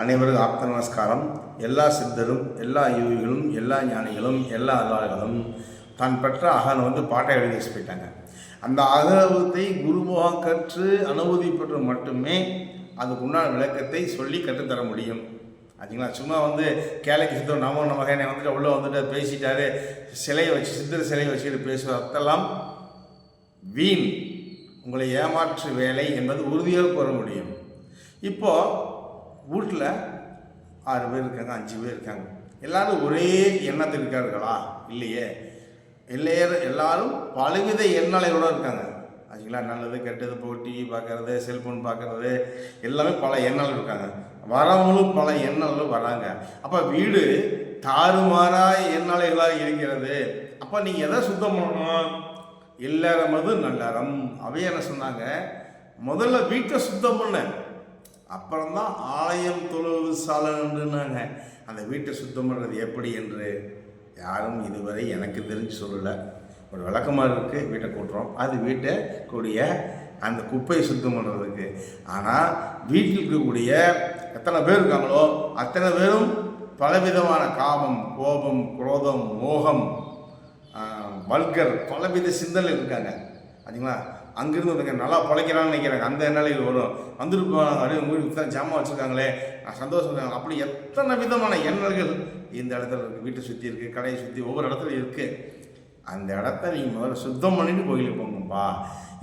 அனைவருக்கும் ஆப்த நமஸ்காரம். எல்லா சித்தரும் எல்லா யோகிகளும் எல்லா ஞானிகளும் எல்லா அல்லார்களும் தான் பெற்ற அகனை வந்து பாட்டை எழுதி போயிட்டாங்க. அந்த அகவத்தை குருமுகம் கற்று அனுமதி பெற்று மட்டுமே அதுக்குண்டான விளக்கத்தை சொல்லி கற்றுத்தர முடியும். அதுங்களா சும்மா வந்து கேளைக்கு சித்தம் நமோ நமக என்னை வந்துட்டு உள்ளே வந்துட்டு பேசிட்டாரு சிலையை வச்சு சித்தர் சிலையை வச்சுட்டு பேசுவதெல்லாம் வீண். உங்களை ஏமாற்று வேலை என்பது உறுதியாக கூற முடியும். இப்போது வீட்டில் ஆறு பேர் இருக்காங்க அஞ்சு பேர் இருக்காங்க. எல்லாரும் ஒரே எண்ணத்தில் இருக்கார்களா? இல்லையே. இல்லையே எல்லாரும் பலவித எண்ணலையோடு இருக்காங்க. ஆச்சுங்களா? நல்லது கெட்டது இப்போ டிவி பார்க்குறது செல்ஃபோன் பார்க்கறது எல்லாமே பல எண்ணல் இருக்காங்க. வரவங்களும் பல எண்ணங்களும் வராங்க. அப்போ வீடு தாறுமாறாக எண்ணலைகளாக இருக்கிறது. அப்போ நீங்கள் எதை சுத்தம் பண்ணணும்? இல்லறமது நல்லறம். அவை என்ன சொன்னாங்க? முதல்ல வீட்டை சுத்தம் பண்ணேன் அப்புறம்தான் ஆலயம் தொழுவது சாலன்றுனாங்க அந்த வீட்டை சுத்தம் பண்ணுறது எப்படி என்று யாரும் இதுவரை எனக்கு தெரிஞ்சு சொல்லலை. ஒரு விளக்கமாக இருக்குது வீட்டை கூட்டுறோம். அது வீட்டை கூடிய அந்த குப்பையை சுத்தம் பண்ணுறதுக்கு ஆனால் வீட்டில் இருக்கக்கூடிய எத்தனை பேர் இருக்காங்களோ அத்தனை பேரும் பலவிதமான காமம் கோபம் குரோதம் மோகம் வல்கர் பலவித சிந்தனை இருக்காங்க. அதுங்களா அங்கேருந்து ஒருத்தங்க நல்லா பிழைக்கிறான்னு நினைக்கிறாங்க அந்த நிலையில் வரும்? வந்திருப்பாங்க அப்படியே உங்களுக்கு தான் ஜாமான் வச்சுருக்காங்களே. நான் சந்தோஷம் அப்படி எத்தனை விதமான எண்ணல்கள் இந்த இடத்துல இருக்குது வீட்டை சுற்றி இருக்குது கடையை சுற்றி ஒவ்வொரு இடத்துல இருக்குது அந்த இடத்த நீங்கள் முதல்ல சுத்தம் பண்ணிட்டு கோயிலுக்கு போங்கப்பா.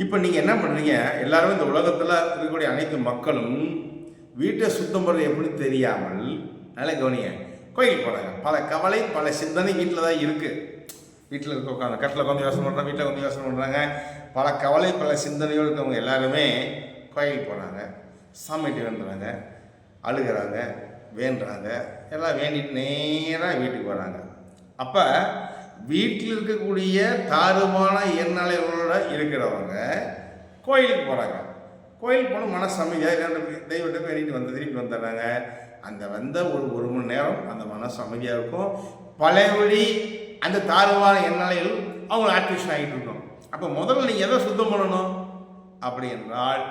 இப்போ நீங்கள் என்ன பண்ணுறீங்க எல்லாருமே இந்த உலகத்தில் இருக்கக்கூடிய அனைத்து மக்களும் வீட்டை சுத்தம் பண்ணுறது எப்படி தெரியாமல் நல்லா கவனிங்க. கோயிலுக்கு போகிறாங்க பல கவலை பல சிந்தனை வீட்டில் தான் இருக்குது வீட்டில் இருக்க உட்காந்து கட்டில் கொஞ்சம் யோசனை பண்ணுறாங்க வீட்டில் கொஞ்சம் யோசனை பண்ணுறாங்க பல கவலை பல சிந்தனையோடு இருக்கவங்க எல்லாருமே கோயிலுக்கு போகிறாங்க சாமிட்டு வேண்டுறாங்க அழுகிறாங்க வேண்டுறாங்க. எல்லாம் வேண்டிட்டு நேராக வீட்டுக்கு வராங்க அப்போ வீட்டில் இருக்கக்கூடிய தாறுமான எண்ணலைகளோட இருக்கிறவங்க கோயிலுக்கு போகிறாங்க கோயிலுக்கு போனால் மன அமைதியாக ரெண்டு தெய்வத்தை வேண்டிட்டு வந்து திருப்பி வந்துடுறாங்க. அந்த வந்த ஒரு ஒரு மணி நேரம் அந்த மன அமைதியாக இருக்கும். பழையபடி அந்த தாழ்வான எண்ணலையில் அவங்க ஆக்டிவேஷன் ஆகிட்டு இருக்கும் அப்போ முதல்ல நீங்கள் எதை சுத்தம் பண்ணணும்? அப்படி என்றால்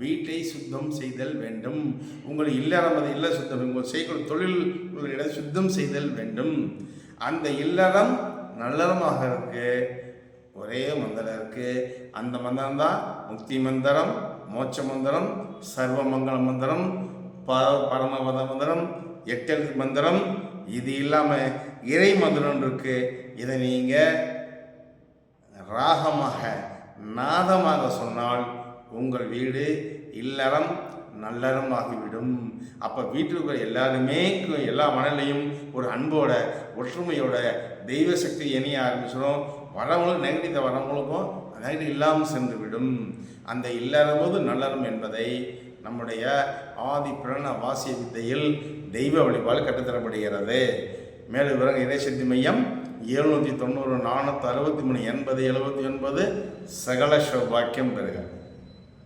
வீட்டை சுத்தம் செய்தல் வேண்டும். உங்கள் இல்லறம் அது இல்ல சுத்தம் உங்கள் செய்கிற தொழில் உங்களிடம் சுத்தம் செய்தல் வேண்டும். அந்த இல்லறம் நல்லறமாக இருக்கு. ஒரே மந்திரம் இருக்கு. அந்த மந்திரம் தான் முக்தி மந்திரம் மோட்ச மந்திரம் சர்வ மங்கள மந்திரம் ப பரமபத மந்திரம் எட்டெழுத்து மந்திரம் இது இல்லாமல் இறை மதுரம் இருக்கு. இதை நீங்கள் ராகமாக நாதமாக சொன்னால் உங்கள் வீடு இல்லறம் நல்லறம் ஆகிவிடும். அப்போ வீட்டில் எல்லாருமே எல்லா மனநிலையும் ஒரு அன்போட ஒற்றுமையோட தெய்வ சக்தி இணைய ஆரம்பிச்சிடும். வரவங்களும் நெகட்டிவ் வரவங்களுக்கும் நெகட்டிவ் இல்லாமல் சென்று விடும் அந்த இல்லறம்போது நல்லறம் என்பதை நம்முடைய ஆதி பிரண வாசிய வித்தையில் தெய்வ வழிபாடு கற்றுத்தரப்படுகிறது. மேலும் விவரங்க இறைசக்தி மையம் எழுநூற்றி தொண்ணூறு நானூற்றி அறுபத்தி மூணு எண்பது எழுபத்தி ஒன்பது சகல சௌபாக்கியம் பெறுக.